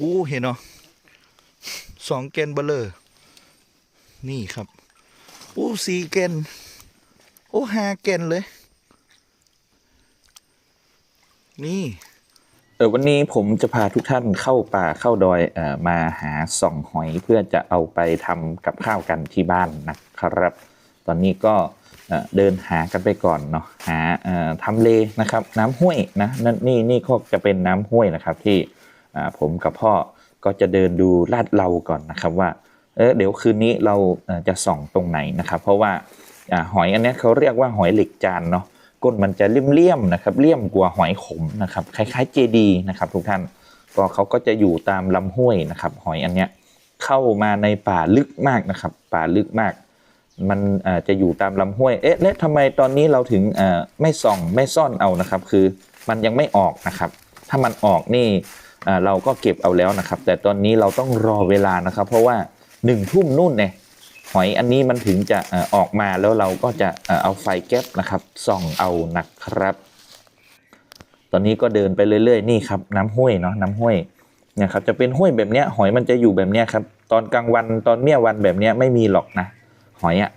วู้เห็นเนาะสองแกนเบลเลอร์นี่ครับโอ้สี่แกนโอ้ห้าแกนเลย นี่เออวันนี้ผมจะพาทุกท่านเข้าป่าเข้าดอยเอ่อมาหาส่องหอยเพื่อจะเอาไปทำกับข้าวกันที่บ้านนะครับ ตอนนี้ก็เอ่อเดินหากันไปก่อนเนาะหาเอ่อทำเลนะครับ น้ำห้วยนะนั่นนี่นี่ก็จะเป็นน้ำห้วยนะครับที่ ผมกับพ่อก็จะเดินดูลาดเราก่อนนะครับว่าเออเดี๋ยวคืนนี้เราจะส่องตรงไหนนะครับ เพราะว่าหอยอันนี้เขาเรียกว่าหอยเหล็กจานเนาะก้นมันจะเลี่ยมๆนะครับเลี่ยมกว่าหอยขมนะครับคล้ายๆเจดีนะครับทุกท่านก็เขาก็จะอยู่ตามลำห้วยนะครับ หอยอันเนี้ยเข้ามาในป่าลึกมากนะครับ ป่าลึกมาก มันจะอยู่ตามลำห้วยเอ๊ะแล้วทำไมตอนนี้เราถึงไม่ส่องไม่ซ่อนเอานะครับ คือมันยังไม่ออกนะครับ ถ้ามันออกนี่ เราก็เก็บเอาแล้วนะครับ แต่ตอนนี้เราต้องรอเวลานะครับ เพราะว่าหนึ่งทุ่มนู่นเนี่ยหอยอันนี้มันถึงจะออกมาแล้วเราก็จะเอาไฟแก๊ปนะครับส่องเอานะครับ ตอนนี้ก็เดินไปเรื่อยๆนี่ครับ น้ำห้วยเนาะน้ำห้วยเนี่ยครับจะเป็นห้วยแบบเนี้ยหอยมันจะอยู่แบบเนี้ยครับตอนกลางวันตอนเมี่ยวันแบบเนี้ยไม่มีหรอกนะ หอยอะ่ะ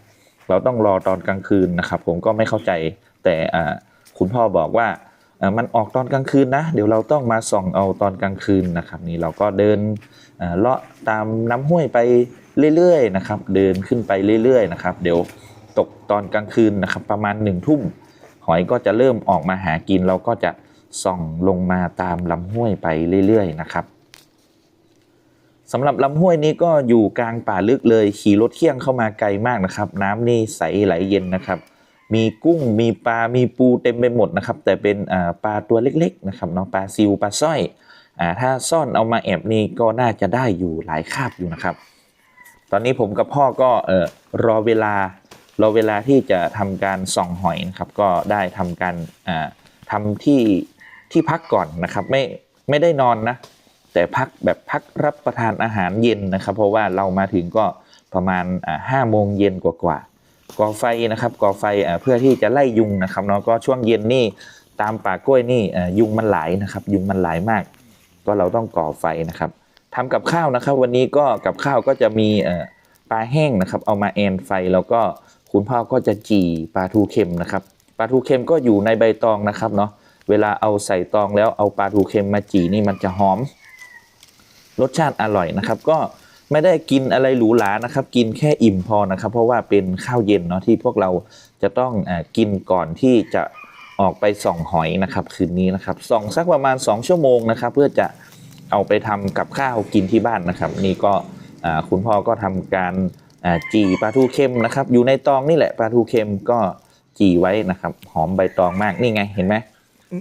เราต้องรอตอนกลางคืนนะครับ ผมก็ไม่เข้าใจแต่คุณพ่อบอกว่า มันออกตอนกลางคืนนะ เดี๋ยวเราต้องมาส่องเอาตอนกลางคืนนะครับนี่เราก็เดินเลาะตามน้ำห้วยไปเรื่อยๆนะครับ เดินขึ้นไปเรื่อยๆนะครับ เดี๋ยวตกตอนกลางคืนนะครับ ประมาณหนึ่งทุ่มหอยก็จะเริ่มออกมาหากิน เราก็จะส่องลงมาตามลำห้วยไปเรื่อยๆนะครับสำหรับลำห้วยนี้ก็อยู่กลางป่าลึกเลยขี่รถเที่ยงเข้ามาไกลมากนะครับ น้ำนี่ใสไหลเย็นนะครับ มีกุ้งมีปลา มีปูเต็มไปหมดนะครับ แต่เป็นปลาตัวเล็กๆนะครับเนาะปลาซิวปลาสร้อยอถ้าซ่อนเอามาแอบนี่ก็น่าจะได้อยู่หลายคาบอยู่นะครับ ตอนนี้ผมกับพ่อก็เออรอเวลารอเวลาที่จะทำการส่องหอยนะครับก็ได้ทำการอ่าทำที่ที่พักก่อนนะครับ ไม่ไม่ได้นอนนะ แต่พักแบบพักรับประทานอาหารเย็นนะครับ เพราะว่าเรามาถึงก็ประมาณห้าโมงเย็นกว่า ก่อไฟนะครับก่อไฟเพื่อที่จะไล่ยุงนะครับเนาะก็ช่วงเย็นนี่ตามป่ากล้วยนี่ยุงมันหลายนะครับ ยุงมันหลายมาก ก็เราต้องก่อไฟนะครับทำกับข้าวนะครับ วันนี้ก็กับข้าวก็จะมีปลาแห้งนะครับ เอามาแอนไฟแล้วก็คุณพ่อก็จะจี่ปลาทูเค็มนะครับปลาทูเค็มก็อยู่ในใบตองนะครับเนาะเวลาเอาใส่ตองแล้วเอาปลาทูเค็มมาจี่นี่มันจะหอม รสชาติอร่อยนะครับ ก็ ไม่ได้กินอะไรหรูหรานะครับ กินแค่อิ่มพอนะครับ เพราะว่าเป็นข้าวเย็นเนาะที่พวกเราจะต้องเออกินก่อนที่จะออกไปส่องหอยนะครับ คืนนี้นะครับส่องสักประมาณ 2 ชั่วโมงนะครับ เพื่อจะเอาไปทำกับข้าวกินที่บ้านนะครับ นี่ก็อ่าคุณพ่อก็ทำการอ่าจีปลาทูเค็มนะครับ อยู่ในตองนี่แหละปลาทูเค็มก็จีไว้นะครับ หอมใบตองมากนี่ไงเห็นไหม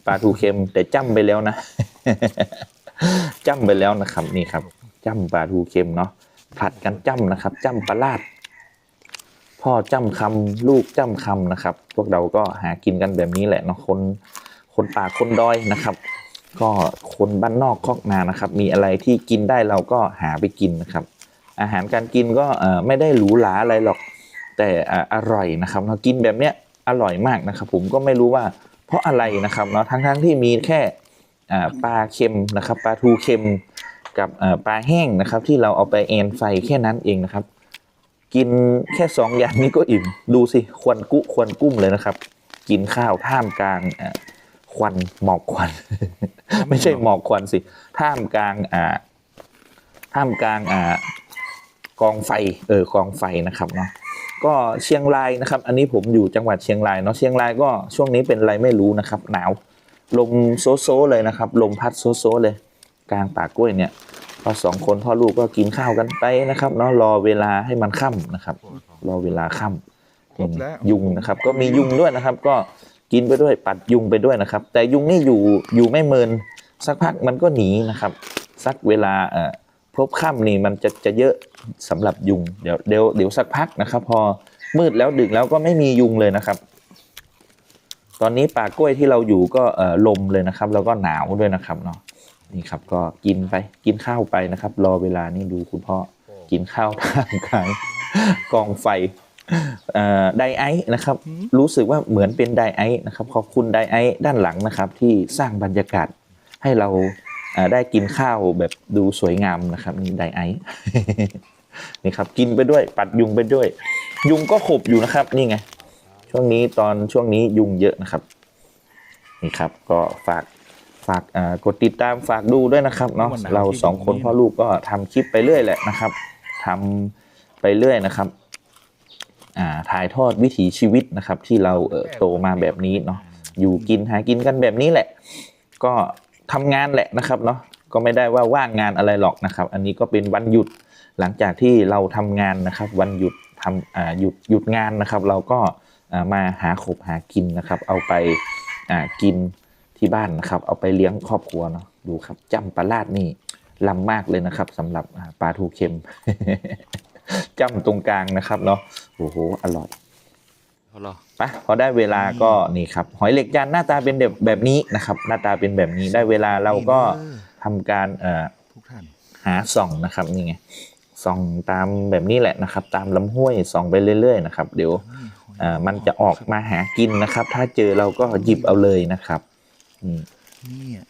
ปลาทูเค็มแต่จ้ำไปแล้วนะจ้ำไปแล้วนะครับนี่ครับ จ้ำปลาทูเค็มเนาะผัดกันจ้ำนะครับจ้ำปลาลาด พ่อจ้ำคำลูกจ้ำคำนะครับ พวกเราก็หากินกันแบบนี้แหละเนาะคนคนป่าคนดอยนะครับ ก็คนบ้านนอกคอกนานะครับ มีอะไรที่กินได้เราก็หาไปกินนะครับ อาหารการกินก็ไม่ได้หรูหราอะไรหรอก แต่อร่อยนะครับเรากินแบบเนี้ยอร่อยมากนะครับ ผมก็ไม่รู้ว่า เพราะอะไรนะครับเนาะทั้งๆที่มีแค่ปลาเค็มนะครับปลาทูเค็ม กับปลาแห้งนะครับ ที่เราเอาไปเอนไฟแค่นั้นเองนะครับ กินแค่สองอย่างนี้ก็อิ่มดูสิควันกุควันกุ้มเลยนะครับ กินข้าวท่ามกลางควันหมอกควัน ไม่ใช่หมอกควันสิท่ามกลางอ่าท่ามกลางอ่ากองไฟเออกองไฟนะครับเนาะก็เชียงรายนะครับ อันนี้ผมอยู่จังหวัดเชียงรายเนาะเชียงรายก็ช่วงนี้เป็นอะไรไม่รู้นะครับ หนาว ลมโซโซเลยนะครับ ลมพัดโซโซเลย กลางป่ากล้วยเนี่ยพอสองคนพ่อลูกก็กินข้าวกันไปนะครับเนาะรอเวลาให้มันค่ำนะครับ รอเวลาค่ำครบแล้วยุงนะครับ ก็มียุงด้วยนะครับ ก็กินไปด้วยปัดยุงไปด้วยนะครับ แต่ยุงนี่อยู่อยู่ไม่เมินสักพักมันก็หนีนะครับ สักเวลาเอ่อพบค่ำนี่มันจะจะเยอะสำหรับยุงเดี๋ยวเดี๋ยวเดี๋ยวสักพักนะครับ พอมืดแล้วดึกแล้วก็ไม่มียุงเลยนะครับ ตอนนี้ป่ากล้วยที่เราอยู่ก็เอ่อลมเลยนะครับ แล้วก็หนาวด้วยนะครับเนาะ นี่ครับก็กินไปกินข้าวไปนะครับ รอเวลานี่ดูคุณพ่อกินข้าวท่ามกลางกองไฟเอ่อไดไอซ์นะครับ รู้สึกว่าเหมือนเป็นไดไอซ์นะครับ ขอบคุณไดไอซ์ด้านหลังนะครับ ที่สร้างบรรยากาศให้เราอ่าได้กินข้าวแบบดูสวยงามนะครับนี่ไดไอซ์นี่ครับกินไปด้วยปัดยุงไปด้วย ยุงก็ขบอยู่นะครับนี่ไงช่วงนี้ตอนช่วงนี้ยุงเยอะนะครับนี่ครับก็ฝาก ฝากอ่ากดติดตามฝากดูด้วยนะครับเนาะเราสองคนพ่อลูกก็ทำคลิปไปเรื่อยแหละนะครับทำไปเรื่อยนะครับอ่าถ่ายทอดวิถีชีวิตนะครับ ที่เราเอ่อโตมาแบบนี้เนาะอยู่กินหากินกันแบบนี้แหละ ก็ทำงานแหละนะครับเนาะก็ไม่ได้ว่าว่างงานอะไรหรอกนะครับ อันนี้ก็เป็นวันหยุดหลังจากที่เราทำงานนะครับ วันหยุดทำอ่าหยุดหยุดงานนะครับ เราก็อ่ามาหาขบหากินนะครับ เอาไปอ่ากิน ที่บ้านนะครับ เอาไปเลี้ยงครอบครัวเนาะดูครับจำปลาลาดนี่ลำมากเลยนะครับสำหรับอ่าปลาทูเค็มจำตรงกลางนะครับเนาะโอ้โหอร่อยเอาเหรอไปพอได้เวลาก็นี่ครับหอยเหล็กจานหน้าตาเป็นแบบแบบนี้นะครับ หน้าตาเป็นแบบนี้ได้เวลาเราก็ทำการเอ่อทุกท่านหาส่องนะครับนี่ไงส่องตามแบบนี้แหละนะครับ ตามลำห้วยส่องไปเรื่อย ๆ นะครับ เดี๋ยวเอ่อมันจะออกมาหากินนะครับ ถ้าเจอเราก็หยิบเอาเลยนะครับ นี่นี่อะ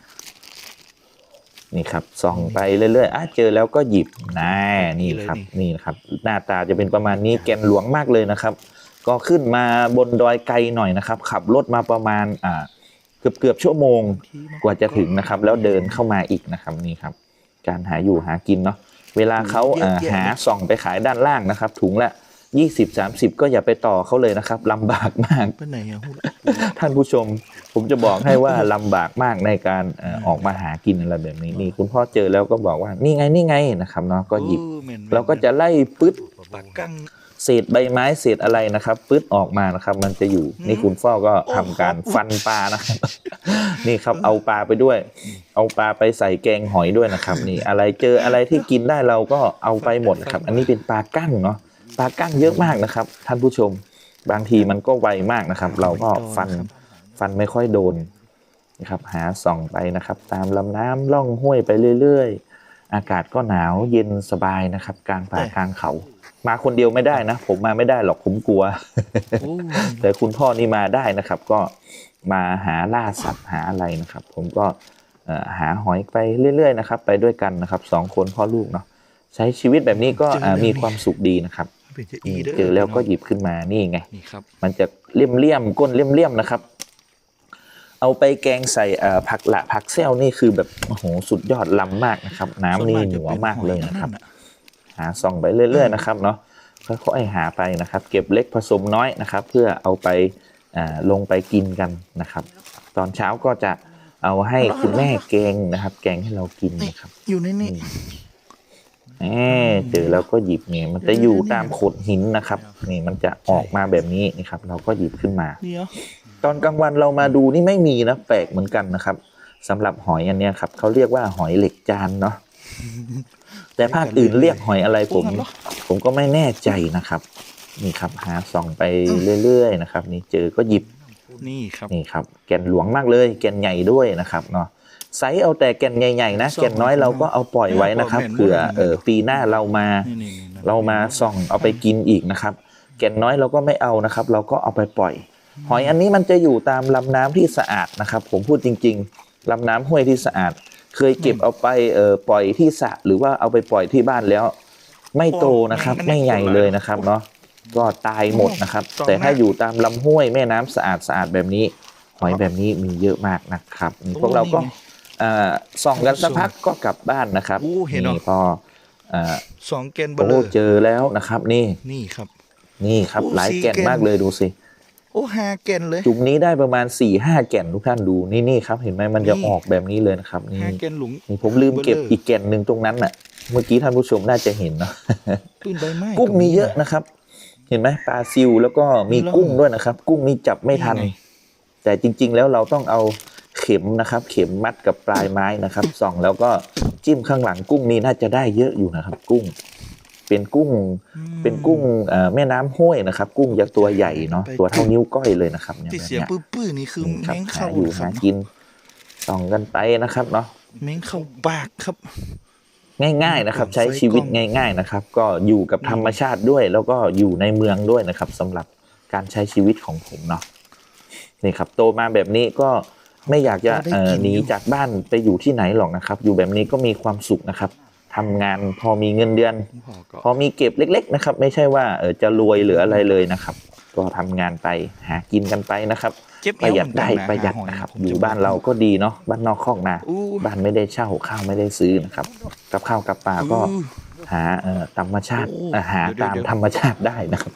นี่ครับส่องไปเรื่อยๆอะเจอแล้วก็หยิบนะนี่ครับ นี่นะครับ หน้าตาจะเป็นประมาณนี้แกนหลวงมากเลยนะครับ ก็ขึ้นมาบนดอยไกลหน่อยนะครับ ขับรถมาประมาณอ่าเกือบเกือบๆชั่วโมงที่มกว่าจะถึงนะครับ แล้วเดินเข้ามาอีกนะครับนี่ครับ การหาอยู่หากินเนาะเวลาเขาเอ่อหาส่องไปขายด้านล่างนะครับ ถุงละ 20 30ก็อย่าไปต่อเขาเลยนะครับลำบากมากไปไหนอะฮู้ละท่านผู้ชม ผมจะบอกให้ว่าลำบากมากในการเอ่อออกมาหากินอะไรแบบนี้นี่คุณพ่อเจอแล้วก็บอกว่านี่ไงนี่ไงนะครับเนาะก็หยิบเออแม่นๆเราก็จะไล่ปึ๊ดปากกั้งเศษใบไม้เศษอะไรนะครับปึ๊ดออกมานะครับ มันจะอยู่อืมนี่คุณพ่อก็ทำการโอ้โหฟันปลานะครับนี่ครับเอาปลาไปด้วย เอาปลาไปใส่แกงหอยด้วยนะครับ นี่อะไรเจออะไรที่กินได้เราก็เอาไปหมดนะครับ อันนี้เป็นปลากั้งเนาะ ปลากั้งเยอะมากนะครับ ท่านผู้ชม บางทีมันก็ไวมากนะครับ เราก็ฟันฟันไม่ค่อยโดนนะครับ หาส่องไปนะครับ ตามลำน้ำล่องห้วยไปเรื่อยๆ อากาศก็หนาวเย็นสบายนะครับ กลางป่ากลางเขา มาคนเดียวไม่ได้นะ ผมมาไม่ได้หรอกผมกลัวโอ้แต่คุณพ่อนี่มาได้นะครับ ก็มาหาล่าสัตว์หาอะไรนะครับ ผมก็เอ่อหาหอยไปเรื่อย ๆ นะครับ ไปด้วยกันนะครับสองคนพ่อลูกเนาะใช้ชีวิตแบบนี้ก็เอ่อมีความสุขดีนะครับ เป็นจะอีเด้อเจอแล้วก็หยิบขึ้นมานี่ไงนี่ครับมันจะเลี่ยมเลี่ยมๆก้นเลี่ยมเลี่ยมๆนะครับ เอาไปแกงใส่เอ่อผักละผักเซลนี่คือแบบโอ้โหสุดยอดล้ำมากนะครับ น้ำนี่หนัวมากเลยนะครับ หาส่องไปเรื่อย ๆ นะครับเนาะค่อยๆหาไปนะครับ เก็บเล็กผสมน้อยนะครับ เพื่อเอาไปอ่าลงไปกินกันนะครับ ตอนเช้าก็จะเอาให้คุณแม่แกงนะครับ แกงให้เรากินนะครับ อยู่ในนี่ แหมเจอแล้วก็หยิบเนี่ยมันจะอยู่ตามโขดหินนะครับ นี่มันจะออกมาแบบนี้นี่ครับ เราก็หยิบขึ้นมาเดี๋ยวตอนกลางวันเรามาดูนี่ไม่มีนะแปลกเหมือนกันนะครับสำหรับหอยอันเนี้ยครับเขาเรียกว่าหอยเหล็กจานเนาะแต่ภาคอื่นเรียกหอยอะไรผม ผมก็ไม่แน่ใจนะครับ นี่ครับ หาส่องไปเรื่อยๆนะครับ นี่เจอก็หยิบนี่ครับนี่ครับ แก่นหลวงมากเลย แก่นใหญ่ด้วยนะครับเนาะ ไซส์เอาแต่แก่นใหญ่ๆนะแก่นน้อยเราก็เอาปล่อยไว้นะครับเผื่อเออปีหน้าเรามานี่นี่นี่นะเรามาส่องเอาไปกินอีกนะครับ แก่นน้อยเราก็ไม่เอานะครับ เราก็เอาไปปล่อย หอยอันนี้มันจะอยู่ตามลำน้ำที่สะอาดนะครับ ผมพูดจริง ๆลำน้ำห้วยที่สะอาด เคยเก็บเอาไปเออปล่อยที่สระหรือว่าเอาไปปล่อยที่บ้านแล้ว ไม่โตนะครับ ไม่ใหญ่เลยนะครับเนาะก็ตายหมดนะครับ แต่ถ้าอยู่ตามลำห้วยแม่น้ำสะอาดสะอาดแบบนี้ หอยแบบนี้มีเยอะมากนะครับนี่พวกเราก็เอ่อ ส่องกันสักพักก็กลับบ้านนะครับโอ้เห็นเหรอนี่พอเอ่อสองแกนเบลโอ้อเจอแล้วนะครับนี่นี่ครับ นี่ครับโอ้หลายสี่แก่นแก่นมากเลยดูสิโอ้ห้าแกนเลยจุ่มนี้ได้ประมาณ4ี่ห้าแก่นทุกท่านดูนี่นี่ครับ เห็นไหมมันจะนี่ออกแบบนี้เลยนะครับนี่ห้าแกนหลุงนี่ผมลืมเก็บเบลออีอีกแก่นหนึ่งตรงนั้นน่ะ เมื่อกี้ท่านผู้ชมน่าจะเห็นเนาะขึ้นใบไม้กุ้งมีเยอะนะครับ เห็นไหมปลาซิวแล้วก็มีแล้วกุ้งด้วยนะครับ กุ้งนี่จับไม่ทันนี่ไงแต่จริง ๆ แล้วเราต้องเอาเข็มนะครับ เข็มมัดกับปลายไม้นะครับ ส่องแล้วก็จิ้มข้างหลังกุ้งนี่น่าจะได้เยอะอยู่นะครับ กุ้ง เป็นกุ้งอืมเป็นกุ้งเอ่อแม่น้ำห้วยนะครับ กุ้งยักษ์ตัวใหญ่เนาะไปตัวเท่านิ้วก้อยเลยนะครับเนี่ยที่แบบเสียงเนี้ยปื้อๆนี่คือนี่ครับแมงหาเข้าอยู่ครัหาบกินส่องกันไปนะครับเนาะแมงเข้าปากครับ ง่ายๆนะครับกล่องใช้ชีวิตไฟกล้องง่าย ๆนะครับ ก็อยู่กับธรรมชาติด้วย แล้วก็อยู่ในเมืองด้วยนะครับสำหรับการใช้ชีวิตของผมเนาะนี่ครับ โตมาแบบนี้ก็ ไม่อยากจะเราได้เอ่อกินหนีอยู่จากบ้านไปอยู่ที่ไหนหรอกนะครับ อยู่แบบนี้ก็มีความสุขนะครับทำงานพอมีเงินเดือนพ่อก็พอมีเก็บเล็ก ๆ นะครับ ไม่ใช่ว่าเออจะรวยหรืออะไรเลยนะครับ ก็ทำงานไปหากินกันไปนะครับเจ็บปเอระวหยัดเหมือนกันได้นประหยัดหาหนะครับผมอยู่จะบ้านเราก็ดีเนาะบ้านนอกคอกนาอู้บ้านไม่ได้เช่าข้าวไม่ได้ซื้อนะครับ กับข้าวกับปลาก็อู้หาเอ่อธรรมชาติโอ้เอ่อหาเดี๋ยวตามเดี๋ยวธรรมชาติได้นะครับ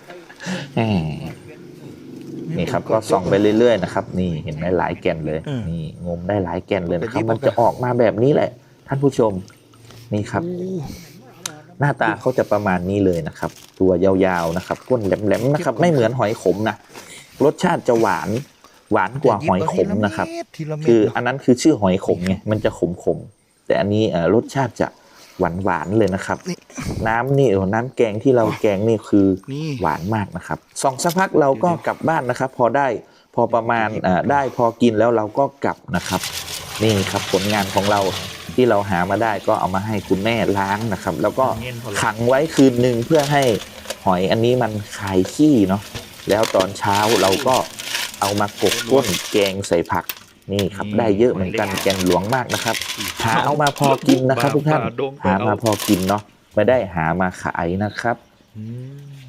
แหม นี่ครับก็ส่องไปเรื่อยๆนะครับนี่เห็นไหมหลายแก่นเลยอืมนี่งมได้หลายแก่นเลยนะครับแต่ที่มันจะออกมาแบบนี้แหละ ท่านผู้ชมนี่ครับอู้หน้าตาเขาจะประมาณนี้เลยนะครับ ตัวยาวๆนะครับก้นแหลมๆนะครับ ไม่เหมือนหอยขมนะรสชาติจะหวานหวานกว่าหอยขมนะครับทีละเม็ดคือเนอะอันนั้นคือชื่อหอยขมไงมันจะขมขมๆแต่อันนี้เอ่อรสชาติจะ หวานหวานๆเลยนะครับนี่น้ำนี่เออน้ำแกงที่เราแกงนี่คือนี่หวานมากนะครับสองสักพักเราก็กลับบ้านนะครับ พอได้พอประมาณเอ่อได้พอกินแล้วเราก็กลับนะครับ นี่ครับผลงานของเราที่เราหามาได้ก็เอามาให้คุณแม่ล้างนะครับ แล้วก็ขังไว้คืนหนึ่งเพื่อให้หอยอันนี้มันคายขี้เนาะแล้วตอนเช้าเราก็เอามากบก้นแกงใส่ผัก นี่ครับได้เยอะเหมือนกันแกงหลวงมากนะครับ หาเอามาพอกินนะครับ ทุกท่านปลาดงไปหาเอมาพอกินเนาะไม่ได้หามาขายนะครับอืม